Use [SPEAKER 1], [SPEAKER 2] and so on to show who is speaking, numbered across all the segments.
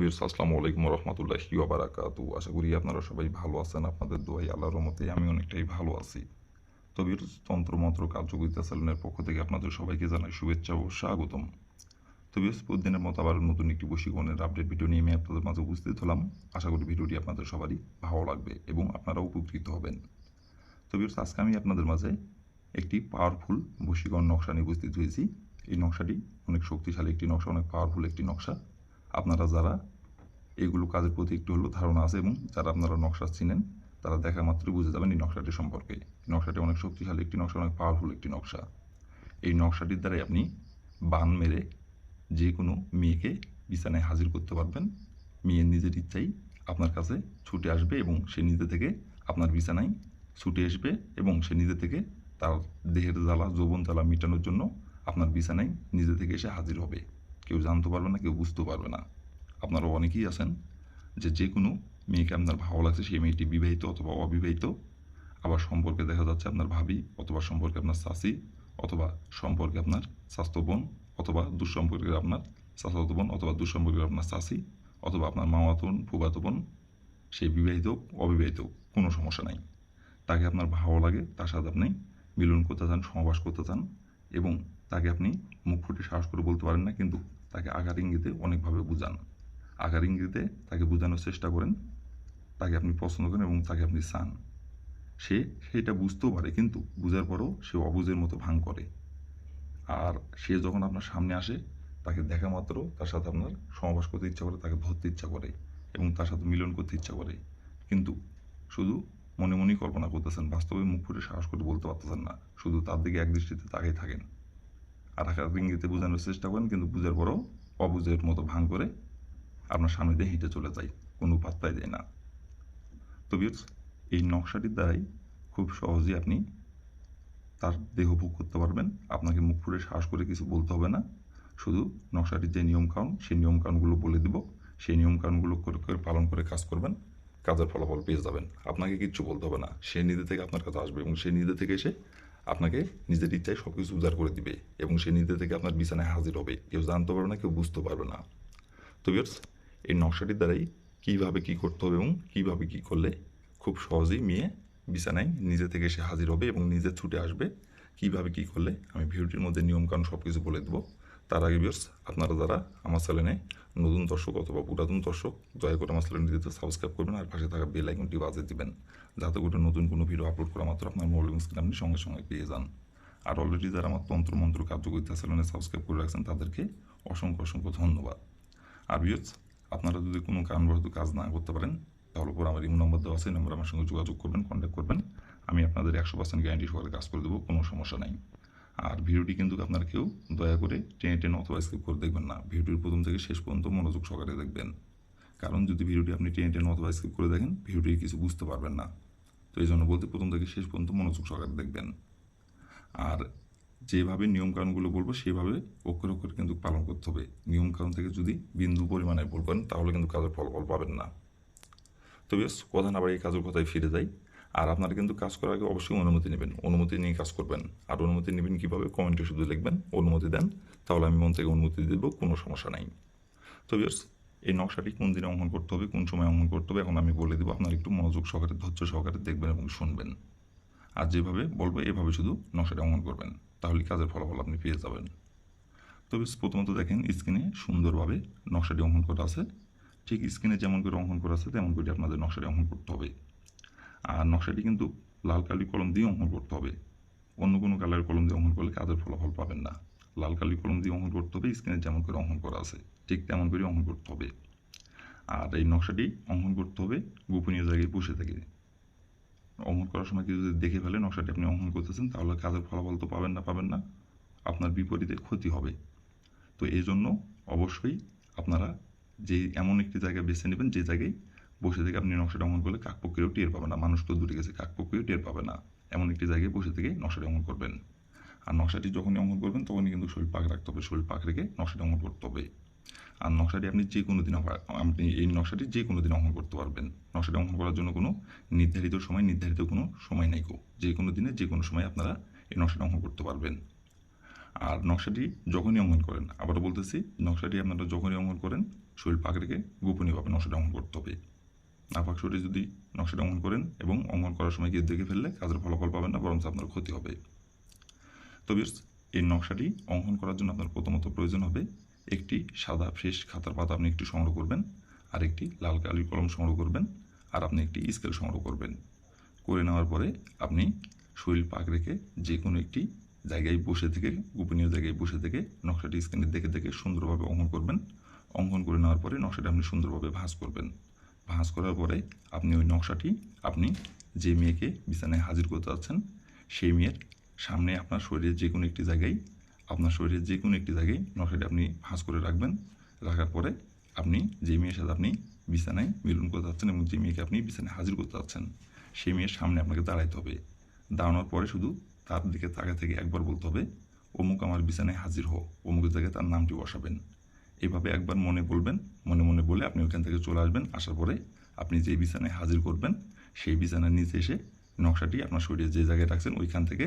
[SPEAKER 1] বিরস আসসালামু আলাইকুম রহমতুল্লাহি বারাকাতু আশা করি আপনারা সবাই ভালো আছেন, আপনাদের দোয়াই আল্লাহর রহমতে আমি অনেকটাই ভালো আছি। তো বিরস তন্ত্রমন্ত্র কার্যকরিতা সেলুনের পক্ষ থেকে আপনাদের সবাইকে জানাই শুভেচ্ছা ও স্বাগতম। তো বিরস প্রতিদিনের মতো আবার নতুন একটি বশীকরণের আপডেট ভিডিও নিয়ে আমি আপনাদের মাঝে উপস্থিত হলাম। আশা করি ভিডিওটি আপনাদের সবারই ভালো লাগবে এবং আপনারা উপকৃত হবেন। তো বিরস আজকে আমি আপনাদের মাঝে একটি পাওয়ারফুল বশীকরণ নকশা নিয়ে উপস্থিত হয়েছি। এই নকশাটি অনেক শক্তিশালী একটি নকশা, অনেক পাওয়ারফুল একটি নকশা। আপনারা যারা এগুলো কাজের প্রতি একটু হলেও ধারণা আছে এবং যারা আপনারা নকশা চিনেন, তারা দেখা মাত্রই বুঝে যাবেন এই নকশাটি সম্পর্কে। নকশাটি অনেক শক্তিশালী, একটি নকশা অনেক পাওয়ারফুল একটি নকশা। এই নকশাটির দ্বারাই আপনি বান মেরে যে কোনো মেয়েকে বিছানায় হাজির করতে পারবেন। মেয়ের নিজের ইচ্ছাই আপনার কাছে ছুটে আসবে এবং সে নিজে থেকে আপনার বিছানায় ছুটে আসবে এবং সে নিজে থেকে তার দেহের জ্বালা, যৌবন জ্বালা মেটানোর জন্য আপনার বিছানায় নিজে থেকে এসে হাজির হবে। কেউ জানতে পারবে না, কেউ বুঝতে পারবে না। আপনারা অনেকেই আছেন যে যে কোনো মেয়েকে আপনার ভালো লাগছে, সেই মেয়েটি বিবাহিত অথবা অবিবাহিত, আবার সম্পর্কে দেখা যাচ্ছে আপনার ভাবি অথবা সম্পর্কে আপনার চাষি অথবা সম্পর্কে আপনার স্বাস্থ্য বোন অথবা দুঃসম্পর্কের আপনার চাচাতো বোন অথবা দুঃসম্পর্কের আপনার চাষি অথবা আপনার মামাতো বোন বোন, সে বিবাহিত, অবিবাহিত, কোনো সমস্যা নাই। তাকে আপনার ভালো লাগে, তার সাথে আপনি মিলন করতে চান সমাবাস করতে চান এবং তাকে আপনি মুখ ফুটে সাহস করে বলতে পারেন না, কিন্তু তাকে আকার ইঙ্গিতে অনেকভাবে বোঝান। আকার ইঙ্গিতে তাকে বোঝানোর চেষ্টা করেন, তাকে আপনি পছন্দ করেন এবং তাকে আপনি চান। সে সেটা বুঝতেও পারে, কিন্তু বুঝার পরও সে অবুঝের মতো ভাঙ করে। আর সে যখন আপনার সামনে আসে, তাকে দেখা মাত্র তার সাথে আপনার সমাবাস করতে ইচ্ছা করে, তাকে ধরতে ইচ্ছা করে এবং তার সাথে মিলন করতে ইচ্ছা করে। কিন্তু শুধু মনে মনেই কল্পনা করতেছেন, বাস্তবে মুখ ফুটে সাহস করে বলতে পারতেছেন না, শুধু তার দিকে একদৃষ্টিতে তাকাই থাকেন। আর আকার ইঙ্গিতে বোঝানোর চেষ্টা করেন, কিন্তু বুঝার পরও অবুঝের মতো ভাঙ করে আপনার সামনে দিয়ে হেঁটে চলে যায় কোনো পাত্তাই দেয় না। তো বিয়ার্স এই নকশাটির দ্বারাই খুব সহজেই আপনি তার দেহ ভোগ করতে পারবেন। আপনাকে মুখ ফুটে সাহস করে কিছু বলতে হবে না। শুধু নকশাটির যে নিয়মকানুন, সেই নিয়মকানুনগুলো বলে দিব। সেই নিয়মকানুনগুলো করে করে পালন করে কাজ করবেন। কাজের ফলাফল পেয়ে যাবেন। আপনাকে কিচ্ছু বলতে হবে না। সে নিজে থেকে আপনার কাছে আসবে এবং সে নিজে থেকে এসে আপনাকে নিজের ইচ্ছায় সব কিছু উদ্ধার করে দিবে এবং সে নিজে থেকে আপনার বিছানায় হাজির হবে। কেউ জানতে পারবে না, কেউ বুঝতে পারবে না। তো বিয়ার্স এই নকশাটির দ্বারাই কীভাবে কী করতে হবে এবং কীভাবে কী করলে খুব সহজেই মেয়ে বিছানায় নিজে থেকে সে হাজির হবে এবং নিজে ছুটে আসবে, কীভাবে কী করলে, আমি ভিডিওটির মধ্যে নিয়মকানুন সব কিছু বলে দেবো। তার আগে বিয়ার্স আপনারা যারা আমার চ্যানেলে নতুন দর্শক অথবা পুরাতন দর্শক, দয়া করে আমার চ্যানেলটিতে সাবস্ক্রাইব করবেন আর পাশে থাকা বেল আইকনটি বাজিয়ে দিবেন, যাতে করে নতুন কোনো ভিডিও আপলোড করা মাত্র আপনার মোবাইল স্ক্রিন আপনি সঙ্গে সঙ্গে পেয়ে যান। আর অলরেডি যারা আমার তন্ত্র মন্ত্র কার্যকরিতা চ্যানেলে সাবস্ক্রাইব করে রাখছেন, তাদেরকে অসংখ্য অসংখ্য ধন্যবাদ। আর বিয়ার্স আপনারা যদি কোনো কারণবশত কাজ না করতে পারেন, তাহলে পর আমার ইমো নম্বর দেওয়া আছে নম্বর আমার সঙ্গে যোগাযোগ করবেন কন্ট্যাক্ট করবেন। আমি আপনাদের একশো পার্সেন্ট গ্যারান্টি সহকারে কাজ করে দেবো, কোনো সমস্যা নাই। আর ভিডিওটি কিন্তু আপনারা কেউ দয়া করে টেনে টেনে অথবা স্কিপ করে দেখবেন না। ভিডিওটির প্রথম থেকে শেষ পর্যন্ত মনোযোগ সহকারে দেখবেন। কারণ যদি ভিডিওটি আপনি টেনে টেনে অথবা স্কিপ করে দেখেন, ভিডিওটি কিছু বুঝতে পারবেন না। তো এই জন্য বলতে প্রথম থেকে শেষ পর্যন্ত মনোযোগ সহকারে দেখবেন। আর যেভাবে নিয়মকানুনগুলো বলব, সেভাবে অক্ষর অক্ষর কিন্তু পালন করতে হবে। নিয়মকানুন থেকে যদি বিন্দু পরিমাণে বলবেন তাহলে কিন্তু কাজের ফলাফল পাবেন না। তো বেশ কথা না বাড়ি কাজের কথায় ফিরে যাই। আর আপনারা কিন্তু কাজ করার আগে অবশ্যই অনুমতি নেবেন। অনুমতি নিয়ে কাজ করবেন। আর অনুমতি নেবেন কীভাবে? কমেন্টে শুধু লিখবেন, অনুমতি দেন, তাহলে আমি মন থেকে অনুমতি দেবো, কোনো সমস্যা নাই। তো বেশ এই নকশাটি কোন দিনে অঙ্কন করতে হবে, কোন সময় অঙ্কন করতে হবে, এখন আমি বলে দেবো, আপনারা একটু মনোযোগ সহকারে, ধৈর্য সহকারে দেখবেন এবং শুনবেন। আর যেভাবে বলব, এভাবে শুধু নকশাটি অঙ্কন করবেন, তাহলে কাজের ফলাফল আপনি পেয়ে যাবেন। তো বেশ প্রথমত দেখেন, স্ক্রিনে সুন্দরভাবে নকশাটি অঙ্কন করা আছে। ঠিক স্ক্রিনে যেমন করে অঙ্কন করা আছে, তেমন করে আপনাদের নকশাটি অঙ্কন করতে হবে। আর নকশাটি কিন্তু লাল কালি কলম দিয়ে অঙ্কন করতে হবে। অন্য কোনো কালারের কলম দিয়ে অঙ্কন করলে কাজের ফলাফল পাবেন না। লাল কালি কলম দিয়ে অঙ্কন করতে হবে, স্ক্রিনে যেমন করে অঙ্কন করা আছে, ঠিক তেমন করে অঙ্কন করতে হবে। আর এই নকশাটি অঙ্কন করতে হবে গোপনীয় জায়গায় বসে থেকে। অঙ্কন করার সময় কেউ যদি দেখে ফেলে নকশাটি আপনি অঙ্কন করতেছেন, তাহলে কাজের ফলাফল তো পাবেন না পাবেন না, আপনার বিপরীতে ক্ষতি হবে। তো এই জন্য অবশ্যই আপনারা যে এমন একটি জায়গা বেছে নেবেন, যে জায়গায় বসে থেকে আপনি নকশাটা অঙ্কন করলে কাকপক্ষেও টের পাবে না। মানুষ তো দূরে গেছে কাকপক্ষেও টের পাবে না। এমন একটি জায়গায় বসে থেকে নকশাটি অঙ্কন করবেন। আর নকশাটি যখনই অঙ্কন করবেন, তখনই কিন্তু শরীর পাক রাখতে হবে, শরীর পাক রেখে নকশাটি অঙ্কন করতে হবে। আর নকশাটি আপনি যে কোনো দিন আপনি এই নকশাটি যে কোনো দিন অঙ্কন করতে পারবেন। নকশাটি অঙ্কন করার জন্য কোনো নির্ধারিত সময়, নির্ধারিত কোনো সময় নেই গো। যে কোনো দিনে যে কোনো সময় আপনারা এই নকশাটি অঙ্কন করতে পারবেন। আর নকশাটি যখনই অঙ্কন করেন, আবারও বলতেছি, নকশাটি আপনারা যখনই অঙ্কন করেন, শরীর পাক রেখে গোপনীয়ভাবে নকশাটা অঙ্কন করতে হবে। শরীরে যদি নকশাটা অঙ্কন করেন এবং অঙ্কন করার সময় গিয়ে দেখে ফেললে কাজের ফলাফল পাবেন না বরং আপনার ক্ষতি হবে। তবে এই নকশাটি অঙ্কন করার জন্য আপনার প্রথমত প্রয়োজন হবে একটি সাদা ফ্রেশ খাতার পাতা আপনি একটু সংগ্রহ করবেন, আর একটি লাল কালির কলম সংগ্রহ করবেন, আর আপনি একটি স্কেল সংগ্রহ করবেন। করে নেওয়ার পরে আপনি শরীর পাক রেখে যে কোনো একটি জায়গায় বসে থেকে, গোপনীয় জায়গায় বসে থেকে নকশাটি স্ক্রিনে দেখে দেখে সুন্দরভাবে অঙ্কন করবেন। অঙ্কন করে নেওয়ার পরে নকশাটা আপনি সুন্দরভাবে ভাঁজ করবেন। ভাঁজ করার পরে আপনি ওই নকশাটি আপনি যে মেয়েকে বিছানায় হাজির করতে যাচ্ছেন, সেই মেয়ের সামনে আপনার শরীরের যে কোনো একটি জায়গায়, আপনার শরীরের যে কোনো একটি জায়গায় নকশাটি আপনি ভাঁজ করে রাখবেন। রাখার পরে আপনি যে মেয়ের সাথে আপনি বিছানায় মিলন করতে যাচ্ছেন এবং যে মেয়েকে আপনি বিছানায় হাজির করতে যাচ্ছেন, সেই মেয়ের সামনে আপনাকে দাঁড়াইতে হবে। দাঁড়ানোর পরে শুধু তার দিকে তাকে থেকে একবার বলতে হবে, অমুক আমার বিছানায় হাজির হো অমুকের জায়গায় তার নামটি বসাবেন। এভাবে একবার মনে বলবেন, মনে মনে বলে আপনি ওইখান থেকে চলে আসবেন। আসার পরে আপনি যে বিছানায় হাজির করবেন, সেই বিছানার নিচে এসে নকশাটি আপনার শরীরে যে জায়গায় রাখছেন ওইখান থেকে,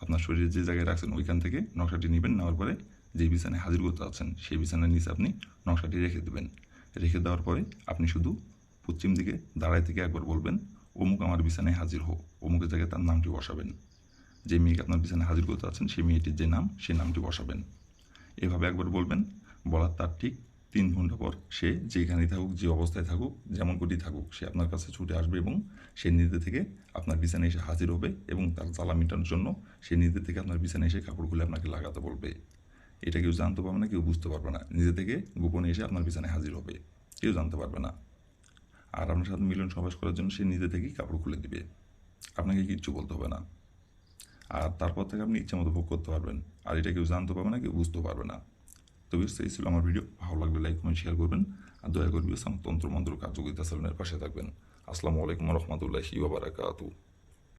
[SPEAKER 1] আপনার শরীরে যে জায়গায় রাখছেন ওইখান থেকে নকশাটি নেবেন, নেওয়ার পরে যে বিছানায় হাজির করতে যাচ্ছেন, সেই বিছানার নিচে আপনি নকশাটি রেখে দেবেন। রেখে দেওয়ার পরে আপনি শুধু পশ্চিম দিকে দাঁড়ায় থেকে একবার বলবেন, অমুক আমার বিছানায় হাজির হো অমুকের জায়গায় তার নামটি বসাবেন। যে মেয়েকে আপনার বিছানায় হাজির করতে যাচ্ছেন, সেই মেয়েটির যে নাম, সেই নামটি বসাবেন। এভাবে একবার বলবেন বলার তার ঠিক তিন ঘণ্টা পর সে যেখানেই থাকুক, যে অবস্থায় থাকুক, যেমন করেই থাকুক, সে আপনার কাছে ছুটে আসবে এবং সে নিজে থেকে আপনার বিছানায় এসে হাজির হবে এবং তার জ্বালা মেটানোর জন্য সে নিজে থেকে আপনার বিছানায় এসে কাপড় খুলে আপনাকে লাগাতে বলবে। এটা কেউ জানতে পারবে না, কেউ বুঝতে পারবে না। নিজে থেকে গোপনে এসে আপনার বিছানায় হাজির হবে। কেউ জানতে পারবে না। আর আপনার সাথে মিলন সমাবেশ করার জন্য সে নিজে থেকেই কাপড় খুলে দিবে। আপনাকে কিচ্ছু বলতে হবে না। আর তারপর থেকে আপনি ইচ্ছা মতো ভোগ করতে পারবেন। আর এটা কেউ জানতে পারবে না, কেউ বুঝতেও পারবে না। তো বেশ এই ছিল আমার ভিডিও। ভালো লাগলে লাইক কমেন্ট শেয়ার করবেন। আর দয়া করবি বেশ আমার তন্ত্র মন্ত্র কার্যকরিতা চালনের পাশে থাকবেন। আসসালামু আলাইকুম রহমতুল্লাহি ওবরাকাতু